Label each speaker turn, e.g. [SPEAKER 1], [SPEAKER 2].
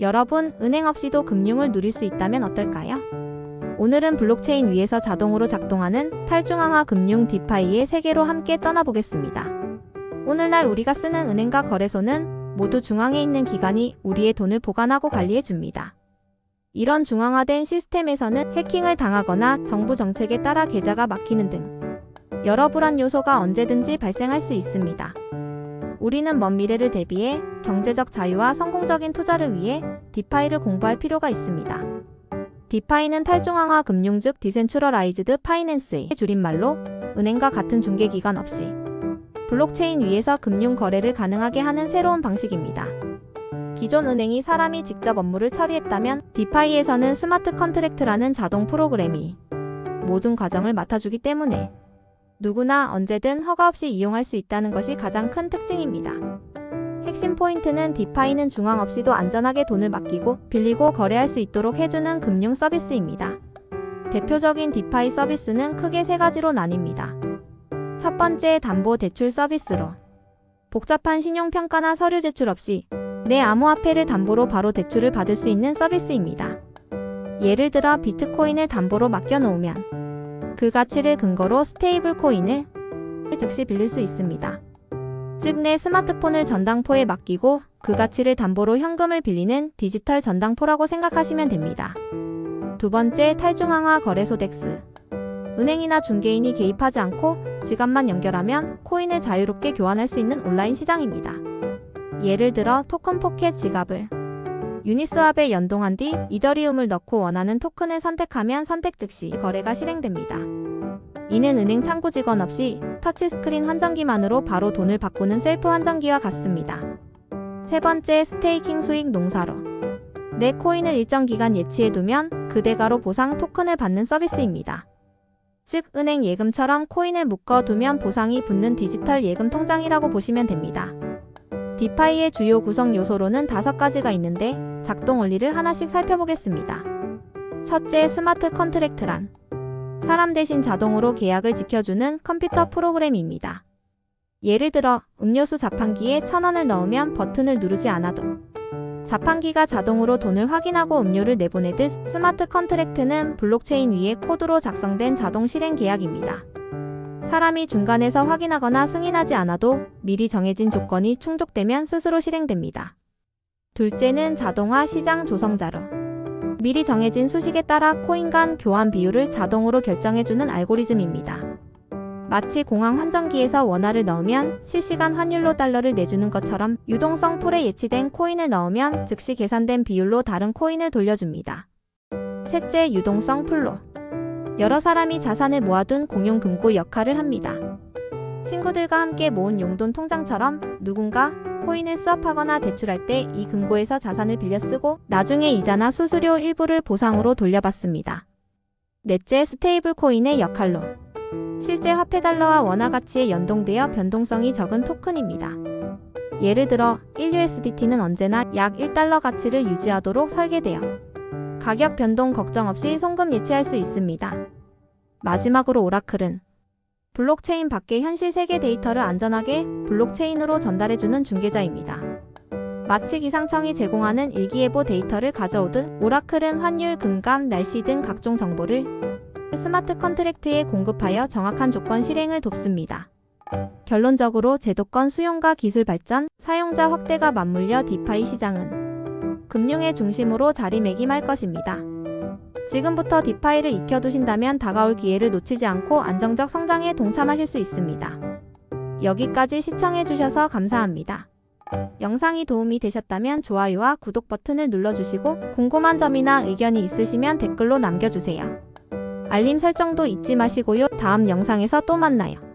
[SPEAKER 1] 여러분, 은행 없이도 금융을 누릴 수 있다면 어떨까요? 오늘은 블록체인 위에서 자동으로 작동하는 탈중앙화 금융 디파이의 세계로 함께 떠나보겠습니다. 오늘날 우리가 쓰는 은행과 거래소는 모두 중앙에 있는 기관이 우리의 돈을 보관하고 관리해 줍니다. 이런 중앙화된 시스템에서는 해킹을 당하거나 정부 정책에 따라 계좌가 막히는 등 여러 불안 요소가 언제든지 발생할 수 있습니다. 우리는 먼 미래를 대비해 경제적 자유와 성공적인 투자를 위해 디파이를 공부할 필요가 있습니다. 디파이는 탈중앙화 금융 즉 디센트럴라이즈드 파이낸스의 줄임말로 은행과 같은 중개기관 없이 블록체인 위에서 금융 거래를 가능하게 하는 새로운 방식입니다. 기존 은행이 사람이 직접 업무를 처리했다면 디파이에서는 스마트 컨트랙트라는 자동 프로그램이 모든 과정을 맡아주기 때문에 누구나 언제든 허가 없이 이용할 수 있다는 것이 가장 큰 특징입니다. 핵심 포인트는 디파이는 중앙 없이도 안전하게 돈을 맡기고 빌리고 거래할 수 있도록 해주는 금융 서비스입니다. 대표적인 디파이 서비스는 크게 세 가지로 나뉩니다. 첫 번째 담보 대출 서비스로 복잡한 신용평가나 서류 제출 없이 내 암호화폐를 담보로 바로 대출을 받을 수 있는 서비스입니다. 예를 들어 비트코인을 담보로 맡겨놓으면 그 가치를 근거로 스테이블 코인을 즉시 빌릴 수 있습니다. 즉 내 스마트폰을 전당포에 맡기고 그 가치를 담보로 현금을 빌리는 디지털 전당포라고 생각하시면 됩니다. 두 번째 탈중앙화 거래소 덱스 은행이나 중개인이 개입하지 않고 지갑만 연결하면 코인을 자유롭게 교환할 수 있는 온라인 시장입니다. 예를 들어 토큰 포켓 지갑을 유니스왑에 연동한 뒤 이더리움을 넣고 원하는 토큰을 선택하면 선택 즉시 거래가 실행됩니다. 이는 은행 창구 직원 없이 터치스크린 환전기만으로 바로 돈을 바꾸는 셀프 환전기와 같습니다. 세 번째 스테이킹 수익 농사로 내 코인을 일정 기간 예치해두면 그 대가로 보상 토큰을 받는 서비스입니다. 즉 은행 예금처럼 코인을 묶어두면 보상이 붙는 디지털 예금 통장이라고 보시면 됩니다. 디파이의 주요 구성 요소로는 다섯 가지가 있는데 작동 원리를 하나씩 살펴보겠습니다. 첫째, 스마트 컨트랙트란 사람 대신 자동으로 계약을 지켜주는 컴퓨터 프로그램입니다. 예를 들어 음료수 자판기에 천 원을 넣으면 버튼을 누르지 않아도 자판기가 자동으로 돈을 확인하고 음료를 내보내듯 스마트 컨트랙트는 블록체인 위에 코드로 작성된 자동 실행 계약입니다. 사람이 중간에서 확인하거나 승인하지 않아도 미리 정해진 조건이 충족되면 스스로 실행됩니다. 둘째는 자동화 시장 조성자로 미리 정해진 수식에 따라 코인 간 교환 비율을 자동으로 결정해주는 알고리즘입니다. 마치 공항 환전기에서 원화를 넣으면 실시간 환율로 달러를 내주는 것처럼 유동성 풀에 예치된 코인을 넣으면 즉시 계산된 비율로 다른 코인을 돌려줍니다. 셋째, 유동성 풀로 여러 사람이 자산을 모아둔 공용 금고 역할을 합니다. 친구들과 함께 모은 용돈 통장처럼 누군가 코인을 수업하거나 대출할 때 이 금고에서 자산을 빌려 쓰고 나중에 이자나 수수료 일부를 보상으로 돌려받습니다. 넷째, 스테이블 코인의 역할로 실제 화폐 달러와 원화 가치에 연동되어 변동성이 적은 토큰입니다. 예를 들어 1USDT는 언제나 약 1달러 가치를 유지하도록 설계되어 가격 변동 걱정 없이 송금 예치할 수 있습니다. 마지막으로 오라클은 블록체인 밖의 현실 세계 데이터를 안전하게 블록체인으로 전달해주는 중개자입니다. 마치 기상청이 제공하는 일기예보 데이터를 가져오듯 오라클은 환율, 금감, 날씨 등 각종 정보를 스마트 컨트랙트에 공급하여 정확한 조건 실행을 돕습니다. 결론적으로 제도권 수용과 기술 발전, 사용자 확대가 맞물려 디파이 시장은 금융의 중심으로 자리매김할 것입니다. 지금부터 디파이를 익혀두신다면 다가올 기회를 놓치지 않고 안정적 성장에 동참하실 수 있습니다. 여기까지 시청해주셔서 감사합니다. 영상이 도움이 되셨다면 좋아요와 구독 버튼을 눌러주시고 궁금한 점이나 의견이 있으시면 댓글로 남겨주세요. 알림 설정도 잊지 마시고요. 다음 영상에서 또 만나요.